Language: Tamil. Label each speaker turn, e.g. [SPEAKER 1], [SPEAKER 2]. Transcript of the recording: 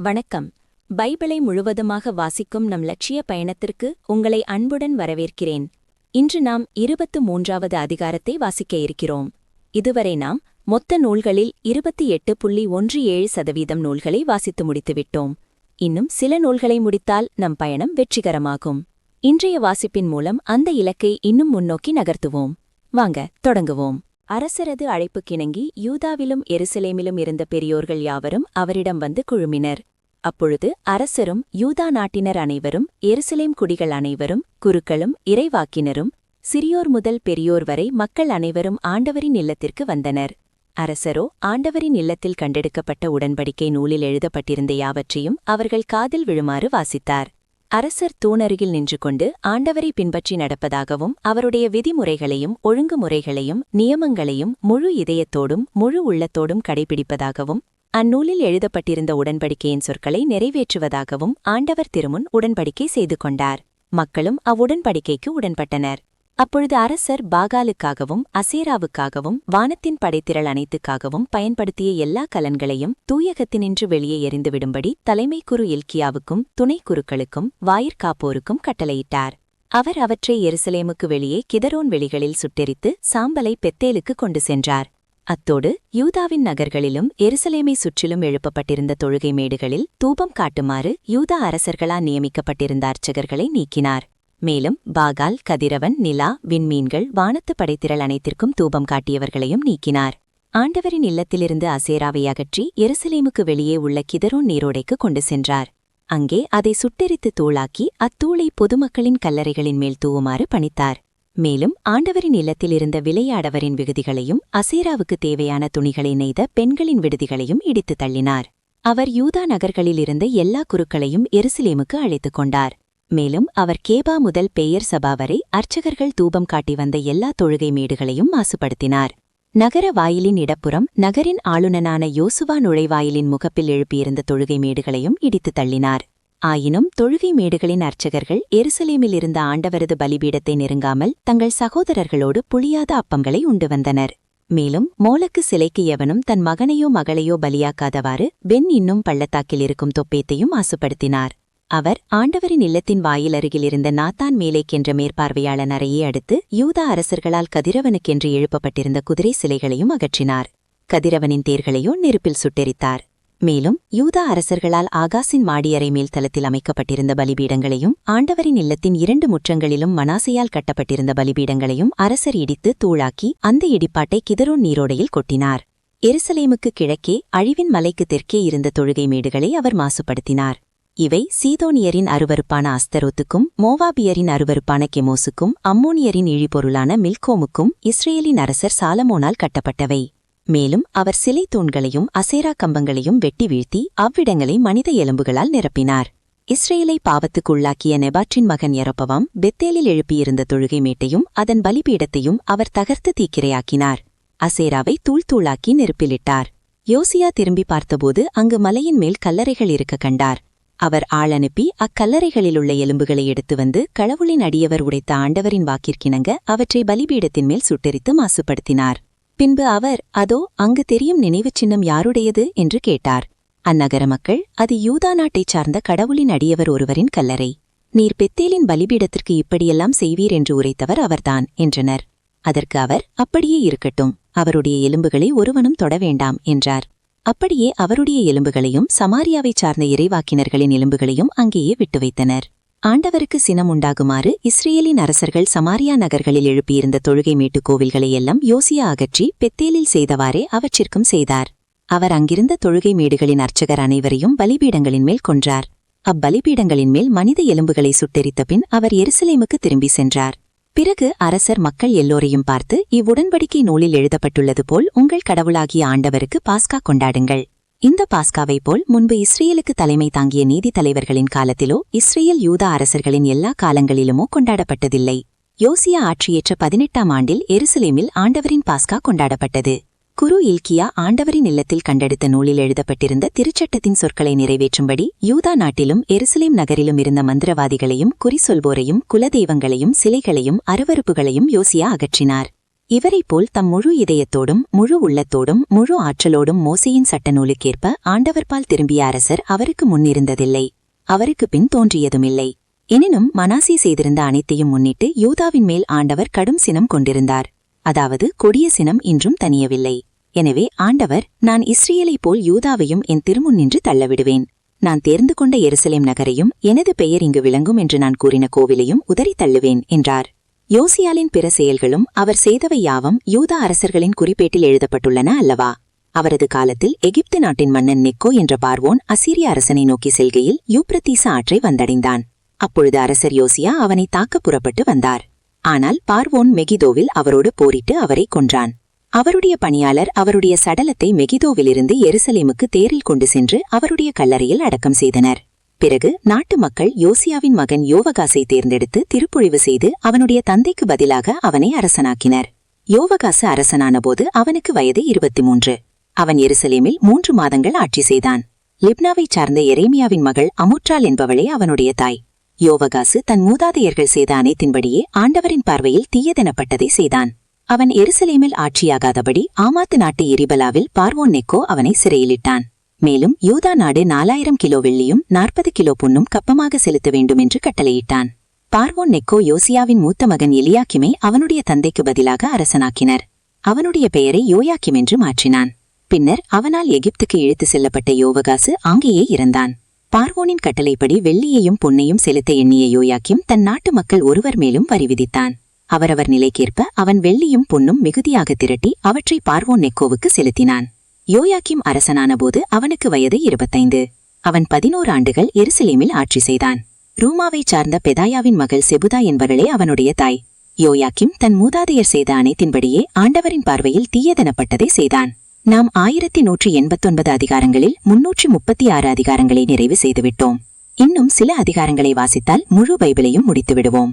[SPEAKER 1] வணக்கம். பைபிளை முழுவதுமாக வாசிக்கும் நம் லட்சிய பயணத்திற்கு உங்களை அன்புடன் வரவேற்கிறேன். இன்று நாம் இருபத்து மூன்றாவது அதிகாரத்தை வாசிக்க இருக்கிறோம். இதுவரை நாம் மொத்த நூல்களில் இருபத்தி எட்டு புள்ளி ஒன்று ஏழு சதவீதம் நூல்களை வாசித்து முடித்துவிட்டோம். இன்னும் சில நூல்களை முடித்தால் நம் பயணம் வெற்றிகரமாகும். இன்றைய வாசிப்பின் மூலம் அந்த இலக்கை இன்னும் முன்னோக்கி நகர்த்துவோம். வாங்க தொடங்குவோம். அரசரது அழைப்புக்கிணங்கி யூதாவிலும் எருசலேமிலும் இருந்த பெரியோர்கள் யாவரும் அவரிடம் வந்து குழுமினர். அப்பொழுது அரசரும் யூதா நாட்டினர் அனைவரும் எருசலேம் குடிகள் அனைவரும் குருக்களும் இறைவாக்கினரும் சிறியோர் முதல் பெரியோர் வரை மக்கள் அனைவரும் ஆண்டவரின் இல்லத்திற்கு வந்தனர். அரசரோ ஆண்டவரின் இல்லத்தில் கண்டெடுக்கப்பட்ட உடன்படிக்கை நூலில் எழுதப்பட்டிருந்த யாவற்றையும் அவர்கள் காதில் விழுமாறு வாசித்தார். அரசர் தூணருகில் நின்று கொண்டு ஆண்டவரை பின்பற்றி நடப்பதாகவும் அவருடைய விதிமுறைகளையும் ஒழுங்குமுறைகளையும் நியமங்களையும் முழு இதயத்தோடும் முழு உள்ளத்தோடும் கடைபிடிப்பதாகவும் அந்நூலில் எழுதப்பட்டிருந்த உடன்படிக்கையின் சொற்களை நிறைவேற்றுவதாகவும் ஆண்டவர் திருமுன் உடன்படிக்கை செய்து கொண்டார் மக்களும் அவ்வுடன்படிக்கைக்கு உடன்பட்டனர். அப்பொழுது அரசர் பாகாலுக்காகவும் அசேராவுக்காகவும் வானத்தின் படைத்திரள் அனைத்துக்காகவும் பயன்படுத்திய எல்லா கலன்களையும் தூயகத்தினின்று வெளியே எறிந்துவிடும்படி தலைமை குரு இல்கியாவுக்கும் துணை குருக்களுக்கும் வாயிற்காப்போருக்கும் கட்டளையிட்டார். அவர் அவற்றை எருசலேமுக்கு வெளியே கிதரோன் வெளிகளில் சுட்டெரித்து சாம்பலை பெத்தேலுக்கு கொண்டு சென்றார். அத்தோடு யூதாவின் நகர்களிலும் எருசலேமை சுற்றிலும் எழுப்பப்பட்டிருந்த தொழுகை மேடுகளில் தூபம் காட்டுமாறு யூதா அரசர்களால் நியமிக்கப்பட்டிருந்த அர்ச்சகர்களை நீக்கினார். மேலும் பாகால் கதிரவன் நிலா விண்மீன்கள் வானத்து படைத்திரள் அனைத்திற்கும் தூபம் காட்டியவர்களையும் நீக்கினார். ஆண்டவரின் இல்லத்திலிருந்து அசேராவை அகற்றி எருசலேமுக்கு வெளியே உள்ள கிதரோன் நீரோடைக்கு கொண்டு சென்றார். அங்கே அதை சுட்டெரித்து தூளாக்கி அத்தூளை பொதுமக்களின் கல்லறைகளின் மேல் தூவுமாறு பணித்தார். மேலும் ஆண்டவரின் இல்லத்தில் இருந்த விளையாடவரின் விடுதிகளையும் அசேராவுக்கு தேவையான துணிகளை நெய்த பெண்களின் விடுதிகளையும் இடித்து தள்ளினார். அவர் யூதா நகர்களிலிருந்த எல்லா குருக்களையும் எருசலேமுக்கு அழைத்துக் கொண்டார். மேலும் அவர் கேபா முதல் பெயர் சபா வரை அர்ச்சகர்கள் தூபம் காட்டி வந்த எல்லா தொழுகை மேடுகளையும் மாசுபடுத்தினார். நகர வாயிலின் இடப்புறம் நகரின் ஆளுநனான யோசுவா நுழைவாயிலின் முகப்பில் எழுப்பியிருந்த தொழுகை மேடுகளையும் இடித்து தள்ளினார். ஆயினும் தொழுகை மேடுகளின் அர்ச்சகர்கள் எருசலேமில் இருந்த ஆண்டவரது பலிபீடத்தை நெருங்காமல் தங்கள் சகோதரர்களோடு புளியாத அப்பங்களை உண்டு வந்தனர். மேலும் மோலக்கு சிலைக்கு எவனும் தன் மகனையோ மகளையோ பலியாக்காதவாறு பென் இன்னும் பள்ளத்தாக்கில் இருக்கும் தொப்பேத்தையும் மாசுபடுத்தினார். அவர் ஆண்டவரின் இல்லத்தின் வாயில் அருகில் இருந்த நாத்தான் மேலேக்கென்ற மேற்பார்வையாளன் அறையை அடுத்து யூதா அரசர்களால் கதிரவனுக்கென்று எழுப்பப்பட்டிருந்த குதிரை சிலைகளையும் அகற்றினார். கதிரவனின் தேர்களையும் நெருப்பில் சுட்டெரித்தார். மேலும் யூதா அரசர்களால் ஆகாசின் மாடியறை மேல் தளத்தில் அமைக்கப்பட்டிருந்த பலிபீடங்களையும் ஆண்டவரின் இல்லத்தின் இரண்டு முற்றங்களிலும் மனாசையால் கட்டப்பட்டிருந்த பலிபீடங்களையும் அரசர் இடித்து தூளாக்கி அந்த இடிப்பாட்டை கிதரோன் நீரோடையில் கொட்டினார். எருசலேமுக்கு கிழக்கே அழிவின் மலைக்கு தெற்கே இருந்த தொழுகை மேடுகளை அவர் மாசுபடுத்தினார். இவை சீதோனியரின் அருவருப்பான அஸ்தரோத்துக்கும் மோவாபியரின் அருவருப்பான கெமோசுக்கும் அம்மோனியரின் இழிபொருளான மில்கோமுக்கும் இஸ்ரேலின் அரசர் சாலமோனால் கட்டப்பட்டவை. மேலும் அவர் சிலை தூண்களையும் அசேரா கம்பங்களையும் வெட்டி வீழ்த்தி அவ்விடங்களை மனித எலும்புகளால் நிரப்பினார். இஸ்ரேலை பாவத்துக்குள்ளாக்கிய நெபாற்றின் மகன் எரப்பவாம் பெத்தேலில் எழுப்பியிருந்த தொழுகை மேட்டையும் அதன் பலிபீடத்தையும் அவர் தகர்த்து தீக்கிரையாக்கினார். அசேராவை தூள்தூளாக்கி நெருப்பிலிட்டார். யோசியா திரும்பி பார்த்தபோது அங்கு மலையின் மேல் கல்லறைகள் இருக்க கண்டார். அவர் ஆள் அனுப்பி அக்கல்லறைகளிலுள்ள எலும்புகளை எடுத்து வந்து களவுளின் அடியவர் உடைத்த ஆண்டவரின் வாக்கிற்கிணங்க அவற்றை பலிபீடத்தின் மேல் சுட்டெரித்து மாசுபடுத்தினார். பின்பு அவர் அதோ அங்கு தெரியும் நினைவுச் சின்னம் யாருடையது? என்று கேட்டார். அந்நகர மக்கள் அது யூதா நாட்டைச் சார்ந்த கடவுளின் அடியவர் ஒருவரின் கல்லறை. நீர் பெத்தேலின் பலிபீடத்திற்கு இப்படியெல்லாம் செய்வீர் என்று உரைத்தவர் அவர்தான் என்றனர். அதற்கு அவர் அப்படியே இருக்கட்டும். அவருடைய எலும்புகளை ஒருவனும் தொட வேண்டாம் என்றார். அப்படியே அவருடைய எலும்புகளையும் சமாரியாவைச் சார்ந்த இறைவாக்கினர்களின் எலும்புகளையும் அங்கேயே விட்டு வைத்தனர். ஆண்டவருக்கு சினம் உண்டாகுமாறு இஸ்ரேலின் அரசர்கள் சமாரியா நகர்களில் எழுப்பியிருந்த தொழுகை மீட்டு கோவில்களையெல்லாம் யோசியா அகற்றி பெத்தேலில் செய்தவாறே அவற்றிற்கும் செய்தார். அவர் அங்கிருந்த தொழுகை மேடுகளின் அர்ச்சகர் அனைவரையும் பலிபீடங்களின் மேல் கொன்றார். அப்பலிபீடங்களின் மேல் மனித எலும்புகளை சுட்டெரித்த பின் அவர் எருசலேமுக்கு திரும்பி சென்றார். பிறகு அரசர் மக்கள் எல்லோரையும் பார்த்து இவ்வுடன்படிக்கை நூலில் எழுதப்பட்டுள்ளது போல் உங்கள் கடவுளாகிய ஆண்டவருக்கு பாஸ்கா கொண்டாடுங்கள். இந்த பாஸ்காவைப் போல் முன்பு இஸ்ரேலுக்கு தலைமை தாங்கிய நீதி தலைவர்களின் காலத்திலோ இஸ்ரேல் யூதா அரசர்களின் எல்லா காலங்களிலுமோ கொண்டாடப்பட்டதில்லை. யோசியா ஆட்சியேற்ற பதினெட்டாம் ஆண்டில் எருசலேமில் ஆண்டவரின் பாஸ்கா கொண்டாடப்பட்டது. குரு இல்கியா ஆண்டவரின் இல்லத்தில் கண்டெடுத்த நூலில் எழுதப்பட்டிருந்த திருச்சட்டத்தின் சொற்களை நிறைவேற்றும்படி யூதா நாட்டிலும் எருசலேம் நகரிலும் இருந்த மந்திரவாதிகளையும் குறி சொல்வோரையும் குலதெய்வங்களையும் சிலைகளையும் அருவறுப்புகளையும் யோசியா அகற்றினார்.
[SPEAKER 2] இவரைப் போல் தம் முழு இதயத்தோடும் முழு உள்ளத்தோடும் முழு ஆற்றலோடும் மோசையின் சட்ட நூலுக்கேற்ப ஆண்டவர்பால் திரும்பிய அரசர் அவருக்கு முன்னிருந்ததில்லை. அவருக்கு பின் தோன்றியதுமில்லை. எனினும் மனாசி செய்திருந்த அனைத்தையும் முன்னிட்டு யூதாவின் மேல் ஆண்டவர் கடும் சினம் கொண்டிருந்தார். அதாவது கொடிய சினம் இன்றும் தனியவில்லை எனவே ஆண்டவர் நான் இஸ்ரேலைப் போல் யூதாவையும் என் திருமுன் நின்று தள்ளவிடுவேன். நான் தேர்ந்து கொண்ட எருசலேம் நகரையும் எனது பெயர் இங்கு விளங்கும் என்று நான் கூறின கோவிலையும் உதறி தள்ளுவேன் என்றார். யோசியாலின் பிற செயல்களும் அவர் செய்தவை யாவும் யூதா அரசர்களின் குறிப்பேட்டில் எழுதப்பட்டுள்ளன அல்லவா? அவரது காலத்தில் எகிப்து நாட்டின் மன்னன் நெக்கோ என்ற பார்வோன் அசீரிய அரசனை நோக்கி செல்கையில் யூப்ரத்தீச ஆற்றை வந்தடைந்தான். அப்பொழுது அரசர் யோசியா அவனை தாக்க புறப்பட்டு வந்தார். ஆனால் பார்வோன் மெகிதோவில் அவரோடு போரிட்டு அவரை கொன்றான். அவருடைய பணியாளர் அவருடைய சடலத்தை மெகிதோவிலிருந்து எருசலேமுக்கு தேரில் கொண்டு சென்று அவருடைய கல்லறையில் அடக்கம் செய்தனர். பிறகு நாட்டு மக்கள் யோசியாவின் மகன் யோவகாசை தேர்ந்தெடுத்து திருப்பொழிவு செய்து அவனுடைய தந்தைக்கு பதிலாக அவனை அரசனாக்கினர். யோவகாசு அரசனானபோது அவனுக்கு வயது இருபத்தி மூன்று அவன் எருசலேமில் மூன்று மாதங்கள் ஆட்சி செய்தான். லிப்னாவைச் சார்ந்த எரேமியாவின் மகள் அமுற்றால் என்பவளே அவனுடைய தாய். யோவகாசு தன் மூதாதையர்கள் செய்த அனைத்தின்படியே ஆண்டவரின் பார்வையில் தீயதெனப்பட்டதை செய்தான். அவன் எருசலேமில் ஆட்சியாகாதபடி ஆமாத்து நாட்டு எரிபலாவில் பார்வோன் நெக்கோ அவனை சிறையிலிட்டான். மேலும் யூதா நாடு நாலாயிரம் கிலோ வெள்ளியும் நாற்பது கிலோ பொன்னும் கப்பமாக செலுத்த வேண்டும் என்று கட்டளையிட்டான். பார்வோன் நெக்கோ யோசியாவின் மூத்த மகன் எலியாக்கிமை அவனுடைய தந்தைக்கு பதிலாக அரசனாக்கினர். அவனுடைய பெயரை யோயாக்கிம் என்று மாற்றினான். பின்னர் அவனால் எகிப்துக்கு இழுத்து செல்லப்பட்ட யோவகாசு அங்கேயே இறந்தான். பார்வோனின் கட்டளைப்படி வெள்ளியையும் பொன்னையும் செலுத்த எண்ணிய யோயாக்கிம் தன் நாட்டு மக்கள் ஒருவர் மேலும் வரி விதித்தான். அவரவர் நிலைக்கேற்ப அவன் வெள்ளியும் பொன்னும் மிகுதியாக திரட்டி அவற்றை பார்வோன் நெக்கோவுக்கு செலுத்தினான். யோயாக்கிம் அரசனானபோது அவனுக்கு வயது இருபத்தைந்து. அவன் பதினோரு ஆண்டுகள் எருசலேமில் ஆட்சி செய்தான். ரூமாவைச் சார்ந்த பெதாயாவின் மகள் செபுதா என்பவளே அவனுடைய தாய். யோயாக்கிம் தன் மூதாதையர் செய்த அனைத்தின்படியே ஆண்டவரின் பார்வையில் தீயதெனப்பட்டதை செய்தான். நாம் ஆயிரத்தி நூற்றி எண்பத்தொன்பது அதிகாரங்களில் முன்னூற்றி முப்பத்தி ஆறு அதிகாரங்களை நிறைவு செய்துவிட்டோம். இன்னும் சில அதிகாரங்களை வாசித்தால் முழு பைபிளையும் முடித்துவிடுவோம்.